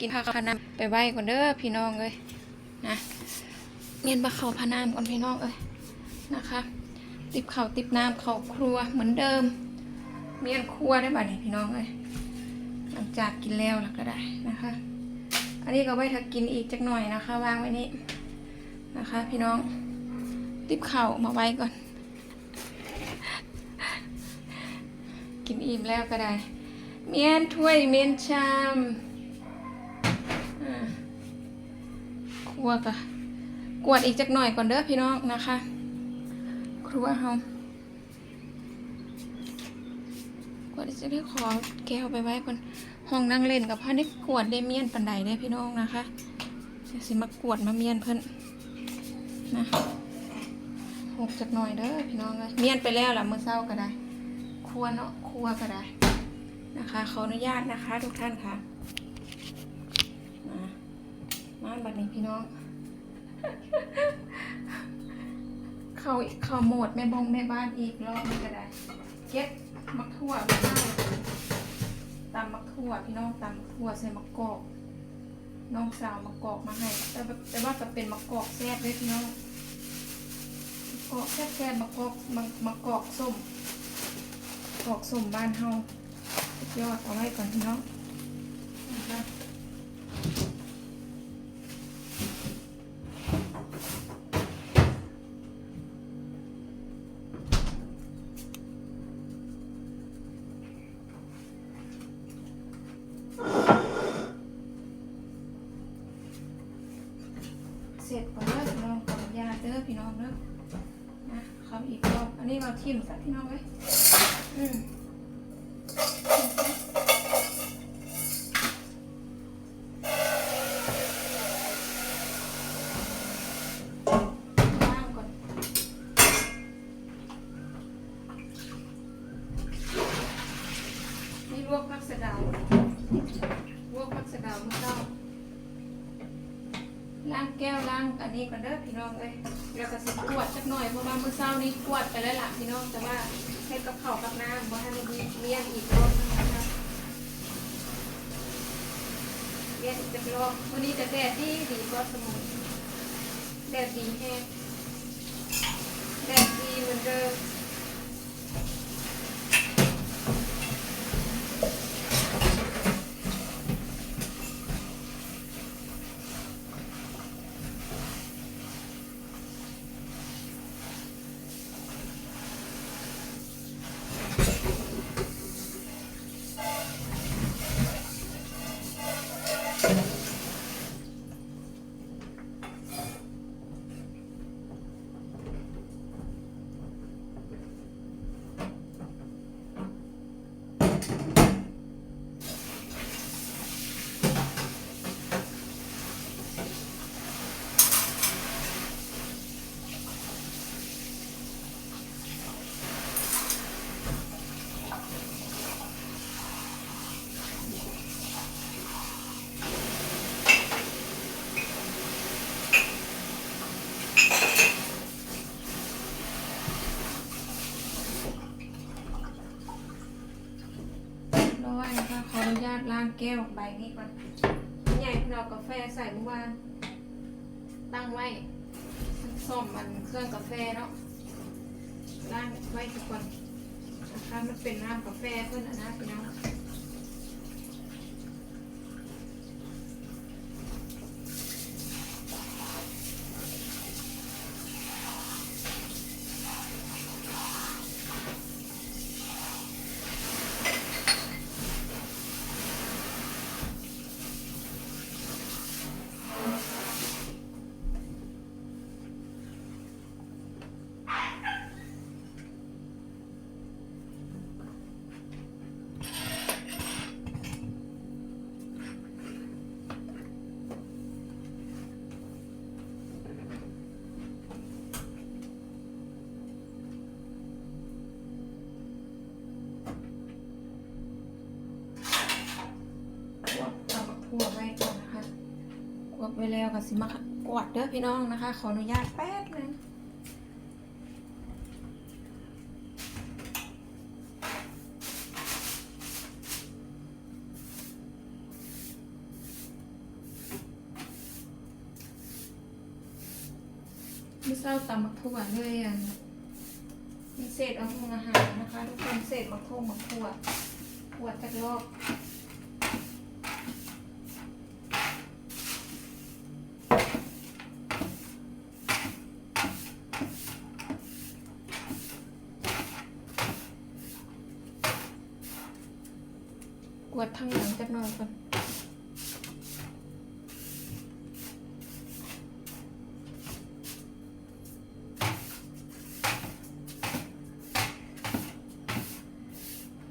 กินข้าวพานามไปไหว้ก่อนเด้อพี่น้องเลยนะเมียนบะเขาพานามก่อนพี่น้องเอ้ยนะคะ ติบเข้าติบน้ำเข้าครัวเหมือนเดิม เมียนครัวได้บ่เนี่ยพี่น้องเอ้ยหลังจากกินแล้วแล้วก็ได้นะคะ อันนี้ก็ไว้ถ้ากินอีกจักหน่อยนะคะวางไว้นี่นะคะ พี่น้องติบเข้ามาไว้ก่อน กินอิ่มแล้วก็ได้ เมียนถ้วยเมียนชาม ครัวกะกวดอีกจักหน่อยก่อนเด้อพี่น้องนะคะ ครัวเฮากวดจะได้ขอแก้วไปไว้ก่อนห้องนั่งเล่นกับพ่อได้กวดได้เมียนปันไดได้พี่น้องนะคะเดี๋ยวสิมากวดมาเมียนเพิ่นนะหกจักหน่อยเด้อพี่น้องเลยเมียนไปแล้วล่ะเมื้อเช้าก็ได้ครัวเนาะครัวก็ได้นะคะขออนุญาตนะคะ ทุกท่านค่ะ มามาบัดนี้พี่น้อง เข้าเข้าโหมดแม่บงแม่บ้านอีกรอบนึงก็ได้เก็บมักทั่วมาให้ตำมักทั่วพี่น้องตำมักทั่วใส่มักกอกน้องสาวมักกอกมาให้ แต่แต่ว่าจะเป็นมักกอกแซ่บเลยพี่น้องมักอกแซ่บแซ่บมักกอกมักมักกอกส้มกอกส้มบ้านเฮาสุดยอดเอาไว้ก่อนพี่น้อง ร็จก่อนเด้อพี่น้องขออนุญาตเด้อพี่น้องเด้อนะเขาอีกรอบอันนี้เราทิมสักพี่น้องไว้อืมลวกผักสะดาวลวกผักสะดาวเมื่อเช้า ล้างแก้วล้างอันนี้ก่อนเด้อพี่น้องเอ้ยแล้วก็สิกวดจักหน่อยเพราะว่าเมื่อเช้านี้กวดไปแล้วล่ะพี่น้องแต่ว่าเฮ็ดกับข้าวกับน้ำบ่ให้มันเลี่ยนอีกรอบนะคะเลี่ยนอีกจักรอบวันนี้จะแดดดีดีก็สมุนแดดดีแห้งแดดดีเหมือนเดิม ร้อยนะคะขออนุญาตล้างแก้วใบนี้ก่อนใหญ่เรากาแฟใส่เมื่อวานตั้งไว้ส้มมันเครื่องกาแฟเนาะล้างไว้ทุกคนนะคะมันเป็นน้ำกาแฟเพื่อนนะพี่น้อง คั่ไว้ก่อนนะคะคั่วไปแล้วก็สิมากวดเด้อพี่น้องนะคะ ขออนุญาตแป๊บนึงไม่เศร้าตำมะกถั่วเลยอะมีเศษเอาทงอาหารนะคะ ทุกคนเศษมะกทงมะกถั่วขวดจากรอบ กวดทางหลังจักหน่อยก่อน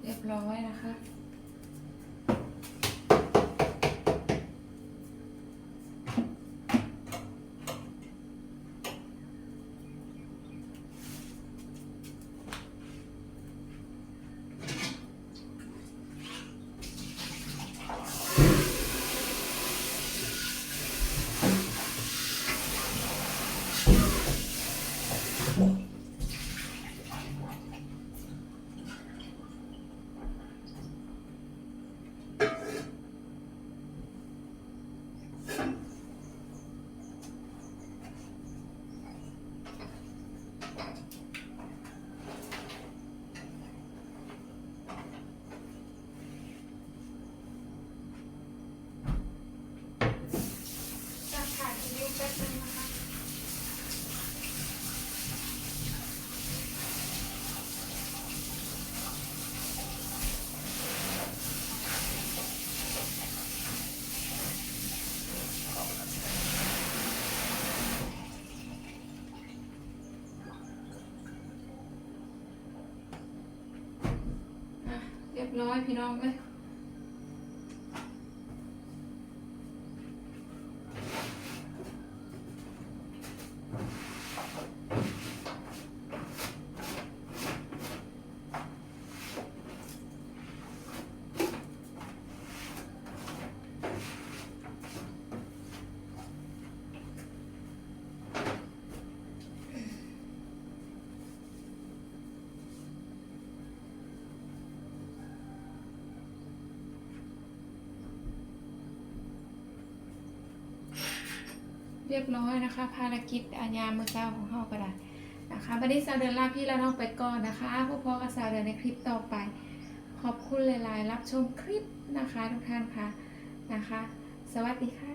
เรียบร้อยนะคะจะขาดนิ้วแป๊บนึงนะคะ อะเรียบร้อยพี่น้องเอ้ย รียบร้อยนะคะ ภารกิจอาญาเมื่อเช้าของเราก็ได้นะคะวันนี้สาวเดินลาพี่แล้วน้องไปก่อนนะคะพบพอกับสาวเดินในคลิปต่อไป ขอบคุณหลาย ๆ รับชมคลิปนะคะทุกท่านค่ะนะคะ สวัสดีค่ะ